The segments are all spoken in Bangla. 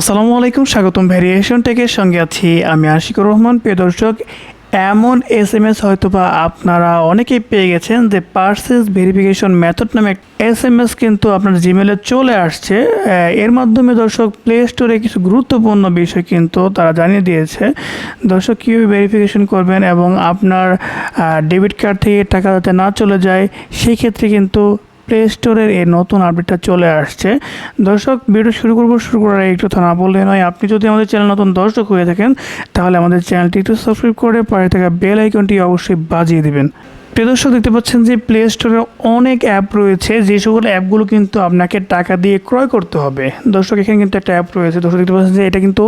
আসসালামু আলাইকুম, স্বাগতম ভ্যারিয়েশন টেকের সঙ্গে আছি। আমি আশিকুর রহমান, প্রিয় দর্শক, এমন এস এম এস হয়তো বা আপনারা অনেকেই পেয়ে গেছেন যে পার্সেস ভেরিফিকেশন মেথড নামে এস এম এস কিন্তু আপনার জিমেলে চলে আসছে। এর মাধ্যমে দর্শক প্লে স্টোরে কিছু গুরুত্বপূর্ণ বিষয় কিন্তু তারা জানিয়ে দিয়েছে। দর্শক, কীভাবে ভেরিফিকেশন করবেন এবং আপনার ডেবিট কার্ড থেকে টাকা যাতে না চলে যায়, সেই ক্ষেত্রে কিন্তু প্লে স্টোরের এই নতুন আপডেটটা চলে আসছে। দর্শক ভিডিও শুরু করব, শুরু করার একটু একটু না বললে নয়, আপনি যদি আমাদের চ্যানেল নতুন দর্শক হয়ে থাকেন, তাহলে আমাদের চ্যানেলটি একটু সাবস্ক্রাইব করে পাশে থাকা বেল আইকনটি অবশ্যই বাজিয়ে দিবেন। প্রিয় দর্শক, দেখতে পাচ্ছেন যে প্লে স্টোরে অনেক অ্যাপ রয়েছে। যে সকল অ্যাপগুলো কিন্তু আপনাকে টাকা দিয়ে ক্রয় করতে হবে। দর্শক, এখানে কিন্তু একটা অ্যাপ রয়েছে। দর্শক, দেখতে পাচ্ছেন যে এটা কিন্তু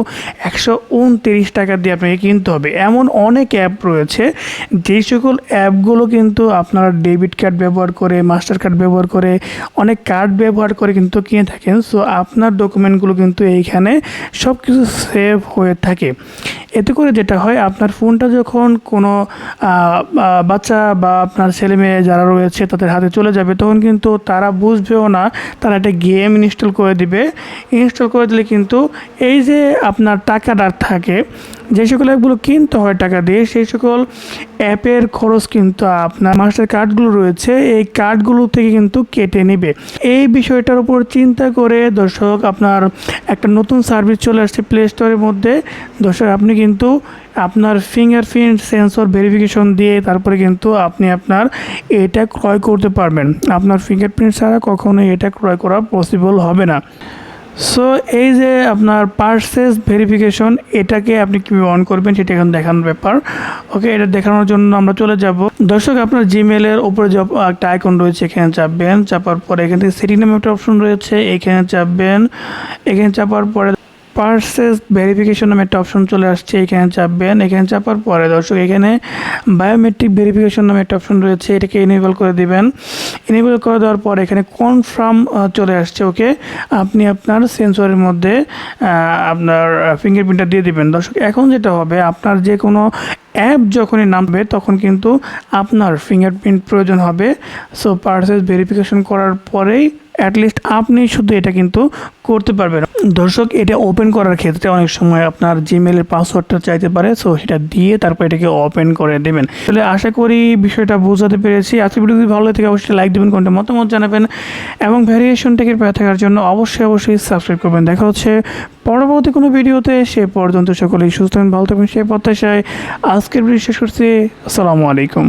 একশো উনত্রিশ টাকা দিয়ে আপনাকে কিনতে হবে। এমন অনেক অ্যাপ রয়েছে, যে সকল অ্যাপগুলো কিন্তু আপনারা ডেবিট কার্ড ব্যবহার করে মাস্টার কার্ড ব্যবহার করে, অনেক কার্ড ব্যবহার করে কিন্তু কিনে থাকেন। সো আপনার ডকুমেন্টগুলো কিন্তু এইখানে সব কিছু সেভ হয়ে থাকে। এতে করে যেটা হয়, আপনার ফোনটা যখন কোনো বাচ্চা বা আপনার ছেলে মেয়ে যারা রয়েছে তাদের হাতে চলে যাবে, তখন কিন্তু তারা বুঝবেও না, তারা একটা গেম ইনস্টল করে দিবে। ইনস্টল করে দিলে কিন্তু এই যে আপনার টাকাটা থাকে যে সকল অ্যাপগুলো কিনতে হয় টাকা দিয়ে, সেই সকল অ্যাপের খরচ কিন্তু আপনার মাস্টার কার্ডগুলো রয়েছে, এই কার্ডগুলো থেকে কিন্তু কেটে নেবে। এই বিষয়টার উপর চিন্তা করে দর্শক, আপনার একটা নতুন সার্ভিস চলে আসছে প্লে স্টোরের মধ্যে। দর্শক, আপনি কিন্তু আপনার ফিঙ্গারপ্রিন্ট সেন্সর ভেরিফিকেশন দিয়ে তারপরে কিন্তু আপনি আপনার এটা ক্রয় করতে পারবেন। আপনার ফিঙ্গারপ্রিন্ট ছাড়া কখনোই এটা ক্রয় করা পসিবল হবে না। সো এই যে আপনার পার্সেস ভেরিফিকেশন এটাকে আপনি কীভাবে অন করবেন সেটা এখন দেখানোর ব্যাপার। ওকে এটা দেখানোর জন্য আমরা চলে যাব। দর্শক, আপনার জিমেলের উপরে যে একটা আইকন রয়েছে, এখানে চাপবেন। চাপার পরে এখান থেকে সেটিং নামে একটা অপশন রয়েছে, এখানে চাপবেন। এখানে চাপার পরে পার্সেস ভেরিফিকেশন নামে একটা অপশন চলে আসছে, এখানে চাপবেন। এখানে চাপার পরে দর্শক, এখানে বায়োমেট্রিক ভেরিফিকেশন নামে একটা অপশন রয়েছে, এটাকে এনেবল করে দিবেন। এনেবল করে দেওয়ার পর এখানে কনফার্ম চলে আসছে, ওকে? আপনি আপনার সেন্সরের মধ্যে আপনার ফিঙ্গারপ্রিন্টটা দিয়ে দিবেন। দর্শক, এখন যেটা হবে, আপনার যে কোনো অ্যাপ যখনই নামবে, তখন কিন্তু আপনার ফিঙ্গারপ্রিন্ট প্রয়োজন হবে। সো পার্সেস ভেরিফিকেশন করার পরেই অ্যাটলিস্ট আপনি শুধু এটা কিন্তু করতে পারবেন। দর্শক, এটা ওপেন করার ক্ষেত্রে অনেক সময় আপনার জিমেলের পাসওয়ার্ডটা চাইতে পারে সো সেটা দিয়ে তারপর এটাকে ওপেন করে দেবেন। তাহলে আশা করি বিষয়টা বোঝাতে পেরেছি। আজকে ভিডিও যদি ভালো লাগে থাকে, অবশ্যই লাইক দেবেন কোনটা মতামত জানাবেন, এবং ভ্যারিয়েশন টেকের পেয়ে থাকার জন্য অবশ্যই অবশ্যই সাবস্ক্রাইব করবেন। দেখা হচ্ছে পরবর্তী কোনো ভিডিওতে, সে পর্যন্ত সকলেই সুস্থ ভালো থাকবেন। সেই প্রত্যাশায় আজকের ভিডিও শেষ করছি। আসসালামু আলাইকুম।